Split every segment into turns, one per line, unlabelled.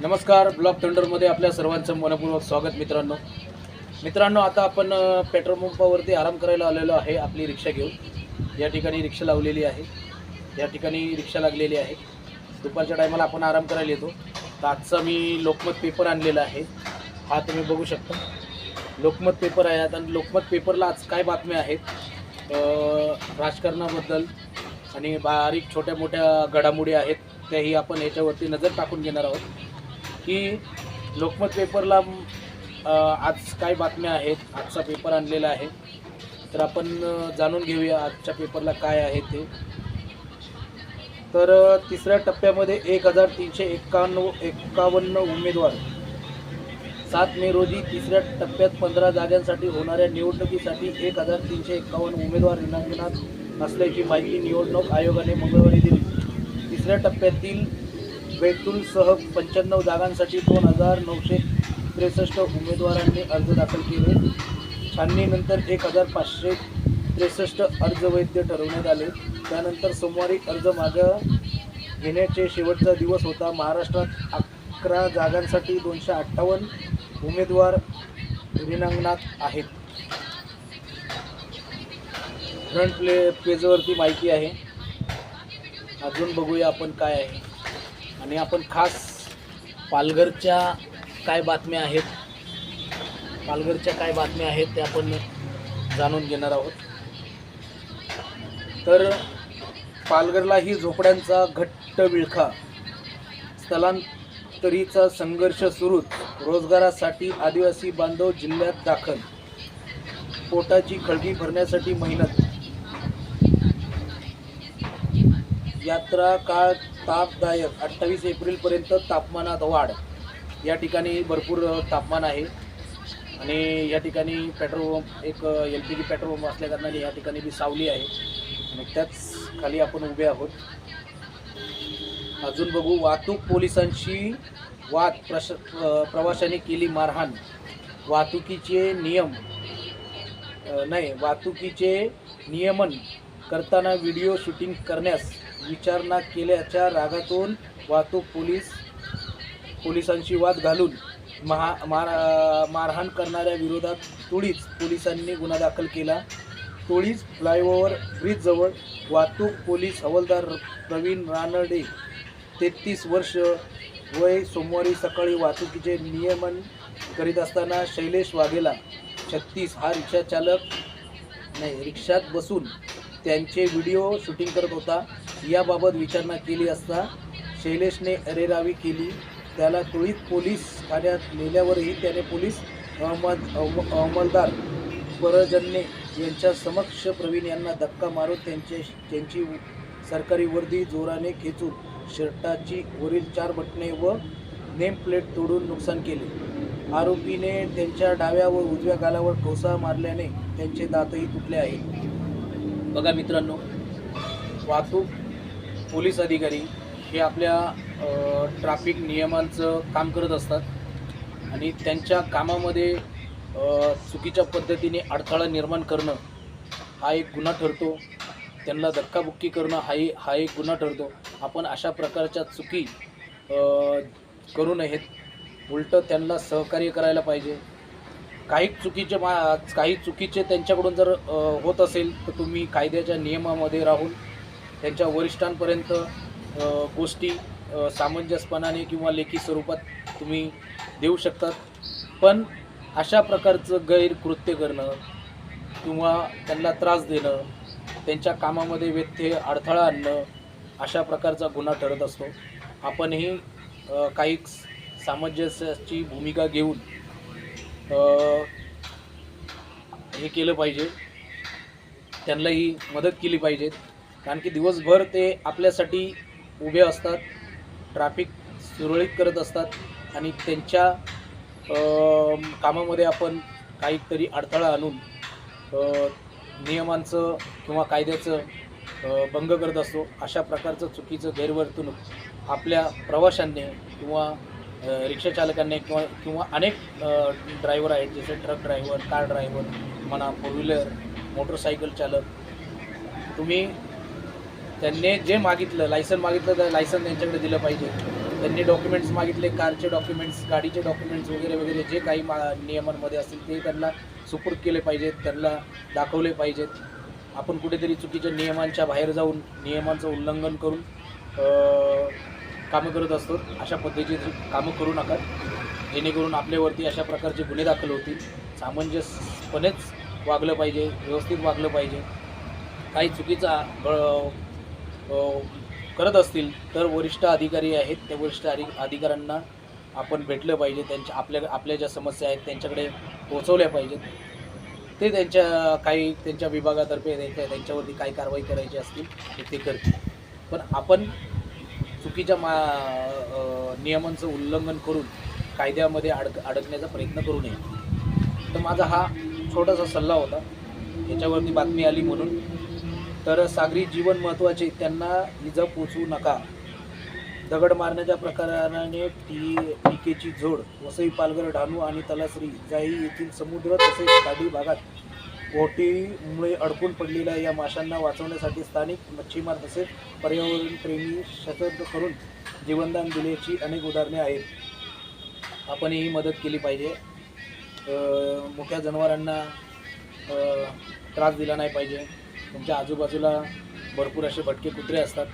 नमस्कार ब्लॉक थंडरमध्ये आपल्या सर्वांचं मनपूर्वक स्वागत मित्रांनो. मित्रांनो आता आपण पेट्रोल पंपावरती आराम करायला आलेलो आहे आपली रिक्षा घेऊन. या ठिकाणी रिक्षा लावलेली आहे. या ठिकाणी रिक्षा लागलेली आहे. दुपारच्या टायमाला आपण आराम करायला येतो. तर आजचा मी लोकमत पेपर आणलेला आहे. हा तुम्ही बघू शकता. लोकमत पेपर आहे. आता आणि लोकमत पेपरला आज काय बातम्या आहेत? राजकारणाबद्दल आणि बारीक छोट्या मोठ्या घडामोडी आहेत. त्याही आपण याच्यावरती नजर टाकून घेणार आहोत. की लोकमत पेपरला आज काय बातम्या आहेत आजचा पेपर आणलेला आहे. तर आपण जाणून घेऊया आजच्या पेपरला काय आहे ते. तर तिसऱ्या टप्प्यामध्ये एक हजार तीनशे एक्कावन्न एक्कावन्न उमेदवार. सात मे रोजी तिसऱ्या टप्प्यात पंधरा जागांसाठी होणाऱ्या निवडणुकीसाठी एक हजार तीनशे एक्कावन्न उमेदवार रिंगणात असल्याची माहिती निवडणूक आयोगाने मंगळवारी दिली. तिसऱ्या टप्प्यातील बैतूलसह पंच्याण्णव जागांसाठी दोन हजार नऊशे त्रेसष्ट उमेदवारांनी अर्ज दाखल केले. छाननीनंतर एक हजार पाचशे त्रेसष्ट अर्ज वैध ठरवण्यात आले. त्यानंतर सोमवारी अर्ज मागं घेण्याचे शेवटचा दिवस होता. महाराष्ट्रात अकरा जागांसाठी दोनशे अठ्ठावन्न उमेदवार रिंगणात आहेत. फ्रंट प्ले पेजवरती माहिती आहे. अजून बघूया आपण काय आहे. आणि आपण खास पालघरच्या काय बातम्या आहेत पालघरच्या काय बातम्या आहेत त्या आपण जाणून घेणार आहोत. तर पालघरलाही झोपड्यांचा घट्ट विळखा स्थलांतरीचा संघर्ष सुरूच रोजगारासाठी आदिवासी बांधव जिल्ह्यात दाखल पोटाची खळगी भरण्यासाठी मेहनत. यात्रा काळ तापदायक अठ्ठावीस एप्रिलपर्यंत तापमानात वाढ. या ठिकाणी भरपूर तापमान आहे. आणि या ठिकाणी पेट्रोल एक L P G petrol pump असल्याकारणाने या ठिकाणी बी सावली आहे. आणि त्याच खाली आपण उभे आहोत. अजून बघू वाहतूक पोलिसांशी वाद प्रश प्रवाशाने केली मारहाण. वाहतुकीचे नियम नाही वाहतुकीचे नियमन करताना व्हिडिओ शूटिंग करण्यास विचारणा केल्याच्या रागातून वाहतूक पोलीस पोलिसांशी वाद घालून महा मार मारहाण करणाऱ्या विरोधात तुळीच पोलिसांनी गुन्हा दाखल केला. तुळीच फ्लायओव्हर ब्रिजजवळ वाहतूक पोलीस हवालदार प्रवीण रानडे तेहतीस वर्ष वय सोमवारी सकाळी वाहतुकीचे नियमन करीत असताना शैलेश वाघेला छत्तीस हा रिक्षा चालक नाही रिक्षात बसून त्यांचे व्हिडिओ शूटिंग करत होता. याबाबत विचारणा केली असता शैलेशने अरेरावी केली. त्याला तुळीत पोलीस ठाण्यात नेल्यावरही त्याने पोलीस अहमद अहम- परजन्ने यांच्या समक्ष प्रवीण यांना धक्का मारून त्यांचे त्यांची सरकारी वर्दी जोराने खेचून शर्टाची वरील चार बटणे व नेम प्लेट तोडून नुकसान केले. आरोपीने त्यांच्या डाव्या व उजव्या गालावर ठोसा मारल्याने त्यांचे दातही तुटले आहेत. बघा मित्रांनो वाहतूक पोलीस अधिकारी हे आपल्या ट्राफिक ट्रॅफिक नियमांचं काम करत असतात. आणि त्यांच्या कामामध्ये चुकीच्या पद्धतीने अडथळा निर्माण करणं हा एक गुन्हा ठरतो. त्यांना धक्काबुक्की करणं हाही हा एक गुन्हा ठरतो. आपण अशा प्रकारच्या चुकी करू नयेत. उलटं त्यांना सहकार्य करायला पाहिजे. काही चुकीचे मा काही चुकीचे त्यांच्याकडून जर होत असेल तर तुम्ही कायद्याच्या नियमामध्ये राहून त्यांच्या वरिष्ठांपर्यंत गोष्टी सामंजस्यपणाने किंवा लेखी स्वरूपात तुम्ही देऊ शकतात. पण अशा प्रकारचं गैरकृत्य करणं किंवा त्यांना त्रास देणं त्यांच्या कामामध्ये व्यत्यय अडथळा आणणं अशा प्रकारचा गुन्हा ठरत असतो. आपणही काही सामंजस्याची भूमिका घेऊन हे केलं पाहिजे. त्यांनाही मदत केली पाहिजे. कारण की दिवसभर ते आपल्यासाठी उभे असतात ट्रॅफिक सुरळीत करत असतात आणि त्यांच्या कामामध्ये आपण काहीतरी अडथळा आणून नियमांचं किंवा कायद्याचं भंग करत असतो. अशा प्रकारचं चुकीचं गैरवर्तणूक आपल्या प्रवाशांनी किंवा रिक्षाचालकांनी रिक्षा चालकांनी किंवा किंवा अनेक ड्रायव्हर आहेत जसे ट्रक ड्रायव्हर कार ड्रायव्हर म्हणा फोर व्हीलर मोटरसायकल चालक तुम्ही त्यांनी जे मागितलं लायसन मागितलं तर लायसन त्यांच्याकडे दिलं पाहिजे. त्यांनी डॉक्युमेंट्स मागितले कारचे डॉक्युमेंट्स गाडीचे डॉक्युमेंट्स वगैरे वगैरे जे काही मा नियमांमध्ये असतील ते त्यांना सुपूर्द केले पाहिजेत त्यांना दाखवले पाहिजेत. आपण कुठेतरी चुकीच्या नियमांच्या बाहेर जाऊन नियमांचं उल्लंघन करून कामं करत असतो अशा पद्धतीची कामं करू नका. जेणेकरून आपल्यावरती अशा प्रकारचे गुन्हे दाखल होतील. सामंजस्यपणेच वागलं पाहिजे व्यवस्थित वागलं पाहिजे. काही चुकीचा करत असतील तर वरिष्ठ अधिकारी आहेत. त्या वरिष्ठ अधि अधिकाऱ्यांना आपण भेटलं पाहिजे. त्यांच्या आपल्या आपल्या ज्या समस्या आहेत त्यांच्याकडे पोहोचवल्या पाहिजेत. ते त्यांच्या काही त्यांच्या विभागातर्फे त्यांच्या त्यांच्यावरती काही कारवाई करायची असतील ते ते करतील. पण आपण चुकीच्या मा नियमांचं उल्लंघन करून कायद्यामध्ये अडक अडकण्याचा प्रयत्न करू नये. तर माझा हा छोटासा सल्ला होता. याच्यावरती बातमी आली म्हणून. तर सागरी जीवन महत्त्वाचे त्यांना इजा पोचवू नका. दगड मारण्याच्या प्रकाराने टी टीकेची जोड वसई पालघर डहाणू आणि तलासरी जाई येथील समुद्र तसेच खाडी भागात बोटीमुळे अडकून पडलेल्या या माशांना वाचवण्यासाठी स्थानिक मच्छीमार तसेच पर्यावरणप्रेमी सतर्क करून जीवनदान दिल्याची अनेक उदाहरणे आहेत. आपण ही मदत केली पाहिजे. मोठ्या जनावरांना त्रास दिला नाही पाहिजे. तुमच्या आजूबाजूला भरपूर असे भटके कुत्रे असतात.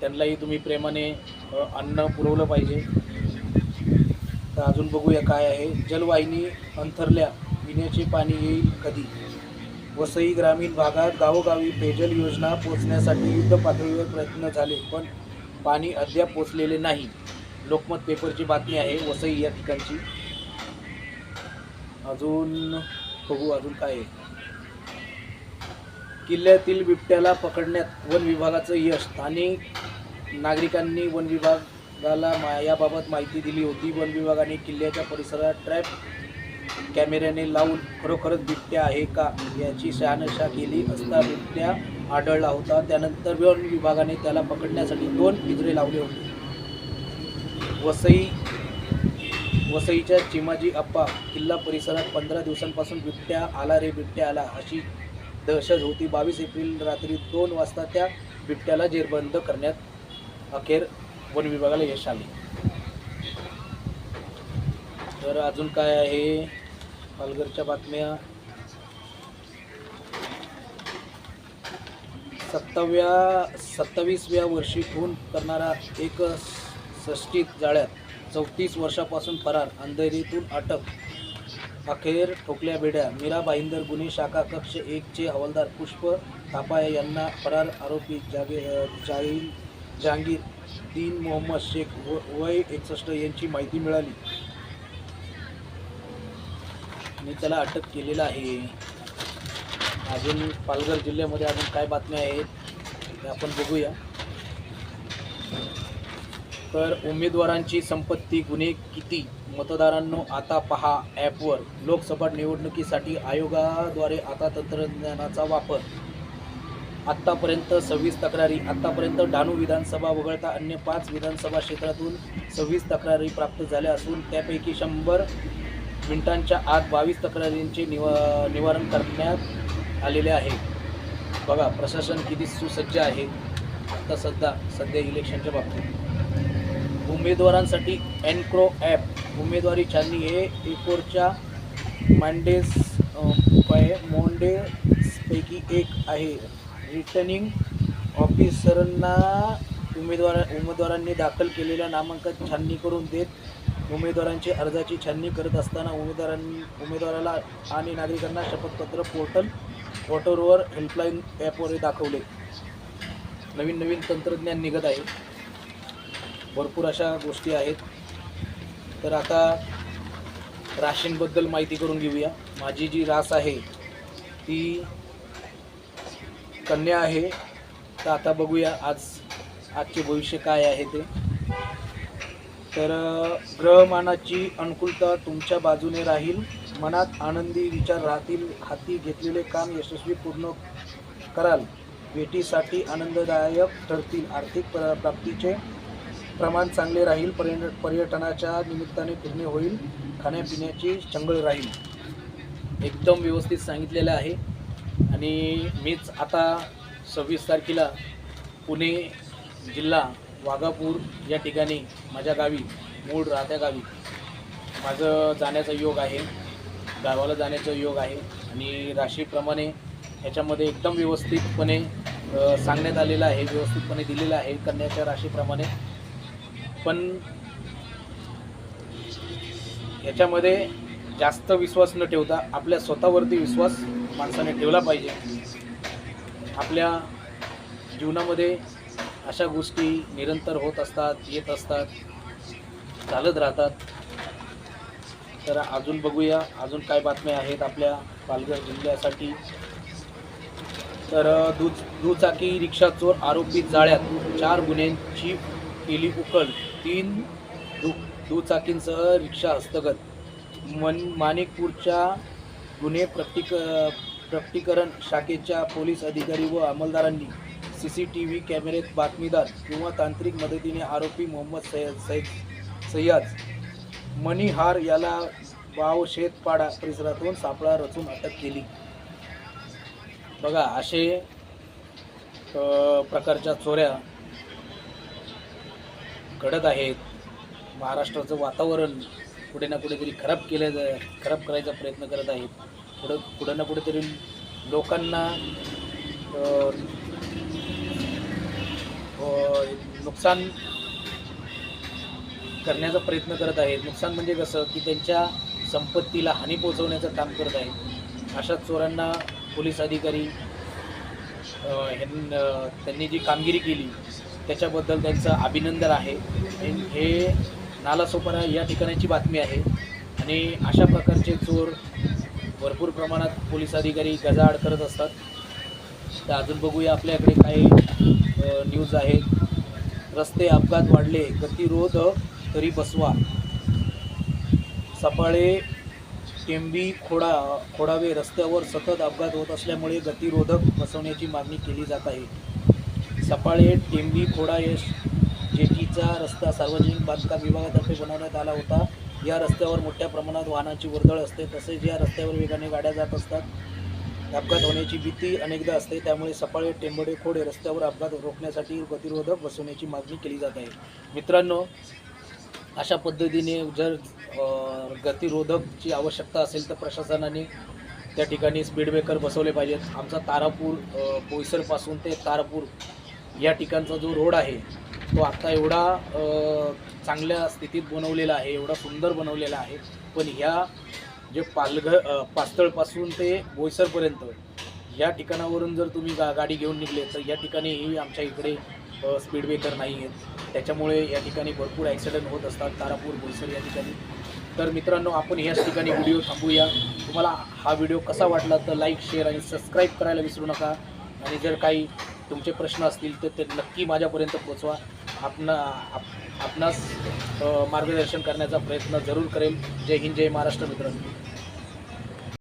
त्यांनाही तुम्ही प्रेमाने अन्न पुरवलं पाहिजे. तर अजून बघूया काय आहे. जलवाहिनी अंथरल्या पिण्याचे पाणी येईल कधी? वसई ग्रामीण भागात गावोगावी पेयजल योजना पोचण्यासाठी युद्ध पातळीवर प्रयत्न झाले पण पाणी अद्याप पोचलेले नाही. लोकमत पेपरची बातमी आहे वसई या ठिकाणची. अजून बघू अजून काय आहे. किल्ल्यातील बिबट्याला पकडण्यात वन विभागाचं यश. स्थानिक नागरिकांनी वन विभागाला मा याबाबत माहिती दिली होती. वन विभागाने किल्ल्याच्या परिसरात ट्रॅप कॅमेऱ्याने लावून खरोखरच बिबट्या आहे का याची शहानशा केली असता बिबट्या आढळला होता. त्यानंतर वन विभागाने त्याला पकडण्यासाठी दोन पिंजरे लावले होते. वसई वसईच्या चिमाजी अप्पा किल्ला परिसरात पंधरा दिवसांपासून बिबट्या आला रे बिबट्या आला. अशी दहशत होती. बावीस एप्रिल रात्री दोन वाजता त्या बिबट्याला जेरबंद करण्यात अखेर वन विभागाला यश आले. तर अजून काय आहे? पालघरच्या बातम्या. सत्ताव्या सत्तावीसव्या वर्षी खून करणारा एक षष्टीत जाळ्यात चौतीस वर्षापासून फरार अंधेरीतून अटक अखेर ठोकल्या बेड्या. मीरा बाईंदर गुन्हे शाखा कक्ष एकचे हवालदार पुष्प थापाया यांना फरार आरोपी जागे जाहीर जहांगीर तीन मोहम्मद शेख व वय एकसष्ट यांची माहिती मिळाली. आणि त्याला अटक केलेलं आहे. अजून पालघर जिल्ह्यामध्ये अजून काय बातम्या आहेत ते आपण बघूया. तर उमेदवारांची संपत्ती गुन्हे किती? मतदारांनो आता पहा ॲपवर. लोकसभा निवडणुकीसाठी आयोगाद्वारे आता तंत्रज्ञानाचा वापर. आत्तापर्यंत सव्वीस तक्रारी आत्तापर्यंत डहाणू विधानसभा वगळता अन्य पाच विधानसभा क्षेत्रातून सव्वीस तक्रारी प्राप्त झाल्या असून त्यापैकी शंभर मिनिटांच्या आत बावीस तक्रारींचे निवा निवारण करण्यात आलेले आहे. बघा प्रशासन किती सुसज्ज आहे. आत्ता सध्या सध्या इलेक्शनच्या बाबतीत. उमेदवारांसाठी एनक्रो ॲप उमेदवारी छाननी हे एकोरच्या मांडेस मोंडेसपैकी एक आहे. रिटर्निंग ऑफिसरांना उमेदवार उमेदवारांनी दाखल केलेल्या नामांकन छाननी करून देत. उमेदवारांची अर्जाची छाननी करत असताना उमेदवारांनी उमेदवाराला आणि नागरिकांना शपथपत्र पोर्टल पोर्टलवर हेल्पलाईन ॲपवर दाखवले. नवीन नवीन तंत्रज्ञान निघत आहे. भरपूर अशा गोष्टी आहेत. तर आता राशींबद्दल माहिती करून घेऊया. माझी जी रास आहे ती कन्या आहे. तर आता बघूया आज आजचे भविष्य काय आहे ते. तर ग्रहमानाची अनुकूलता तुमच्या बाजूने राहील. मनात आनंदी विचार राहतील. हाती घेतलेले काम यशस्वी पूर्ण कराल. भेटीसाठी आनंददायक ठरतील. आर्थिक प्राप्तीचे प्रमाण चांगले राहील पर्य पर्यटनाच्या निमित्ताने फिरणे होईल खाण्यापिण्याची चंगळ राहील. एकदम व्यवस्थित सांगितलेलं आहे. आणि मीच आता सव्वीस तारखेला पुणे जिल्हा वाघापूर या ठिकाणी माझ्या गावी मूळ राहत्या गावी माझं जाण्याचा योग आहे. गावाला जाण्याचा योग आहे. आणि राशीप्रमाणे ह्याच्यामध्ये एकदम व्यवस्थितपणे सांगण्यात आलेलं आहे व्यवस्थितपणे दिलेलं आहे कन्याच्या राशीप्रमाणे. पण ह्याच्यामध्ये जास्त विश्वास न ठेवता आपल्या स्वतःवरती विश्वास माणसाने ठेवला पाहिजे. आपल्या जीवनामध्ये अशा गोष्टी निरंतर होत असतात येत असतात चालत राहतात. तर अजून बघूया अजून काय बातम्या आहेत आपल्या पालघर जिल्ह्यासाठी. तर दुच दुचाकी रिक्षा चोर आरोपी जाळ्यात चार गुन्ह्यांची केली उकल. तीन दु दुचाकींसह रिक्षा हस्तगत. मन माणिकपूरच्या गुन्हे प्रतिक प्रकटीकरण शाखेच्या पोलीस अधिकारी व अंमलदारांनी सी सी टी व्ही कॅमेरेत बातमीदार किंवा तांत्रिक मदतीने आरोपी मोहम्मद सय्यद सैद सय्याज मणिहार याला वाव शेतपाडा परिसरातून सापळा रचून अटक केली. बघा असे प्रकारच्या चोऱ्या घडत आहेत महाराष्ट्राचं वातावरण कुठे ना कुठेतरी खराब केलं जा खराब करायचा प्रयत्न करत आहेत पुढं कुठं ना कुठेतरी लोकांना नुकसान करण्याचा प्रयत्न करत आहेत. नुकसान म्हणजे कसं? की त्यांच्या संपत्तीला हानी पोहोचवण्याचं काम करत आहेत. अशा चोरांना पोलीस अधिकारी त्यांनी जी कामगिरी केली त्याच्याबद्दल त्यांचं अभिनंदन आहे. हे- नालासोपारा या ठिकाणाची बातमी आहे. आणि अशा प्रकारचे चोर भरपूर प्रमाणात पोलीस अधिकारी गजाआड करत असतात. तर अजून बघूया आपल्याकडे काही न्यूज आहेत. रस्ते अपघात वाढले गतिरोध तरी बसवा. सफाळे टेंबी खोडा खोडावे रस्त्यावर सतत अपघात होत असल्यामुळे गतिरोधक बसवण्याची मागणी केली जात आहे. सपाळे टेंबी खोडा यश जेटीचा रस्ता सार्वजनिक बांधकाम विभागातर्फे बनवण्यात आला होता. या रस्त्यावर मोठ्या प्रमाणात वाहनांची वर्दळ असते तसेच या रस्त्यावर वेगाने गाड्या जात असतात. अपघात होण्याची भीती अनेकदा असते त्यामुळे सपाळे टेंबडे खोडे रस्त्यावर अपघात रोखण्यासाठी गतिरोधक बसवण्याची मागणी केली जात आहे. मित्रांनो अशा पद्धतीने जर गतिरोधकची आवश्यकता असेल तर प्रशासनाने त्या ठिकाणी स्पीड ब्रेकर बसवले पाहिजेत. आमचा तारापूर बोईसरपासून ते तारापूर या ठिकाणचा जो रोड आहे तो आत्ता एवढा चांगल्या स्थितीत बनवलेला आहे एवढा सुंदर बनवलेला आहे. पण ह्या जे पालघर पास्तळपासून ते बोईसरपर्यंत या ठिकाणावरून जर तुम्ही गा गाडी घेऊन निघले तर या ठिकाणीही आमच्या इकडे स्पीड ब्रेकर नाही आहेत. त्याच्यामुळे या ठिकाणी भरपूर ॲक्सिडेंट होत असतात. तारापूर बोईसर या ठिकाणी. तर मित्रांनो आपण ह्याच ठिकाणी व्हिडिओ थांबूया. तुम्हाला हा व्हिडिओ कसा वाटला तर लाईक शेअर आणि सबस्क्राईब करायला विसरू नका. आणि जर काही तुमचे प्रश्न असतील तर ते नक्की माझ्यापर्यंत पोचवा. आपणा आप आपणास मार्गदर्शन करण्याचा प्रयत्न जरूर करेल. जय हिंद जय महाराष्ट्र मित्रांनो.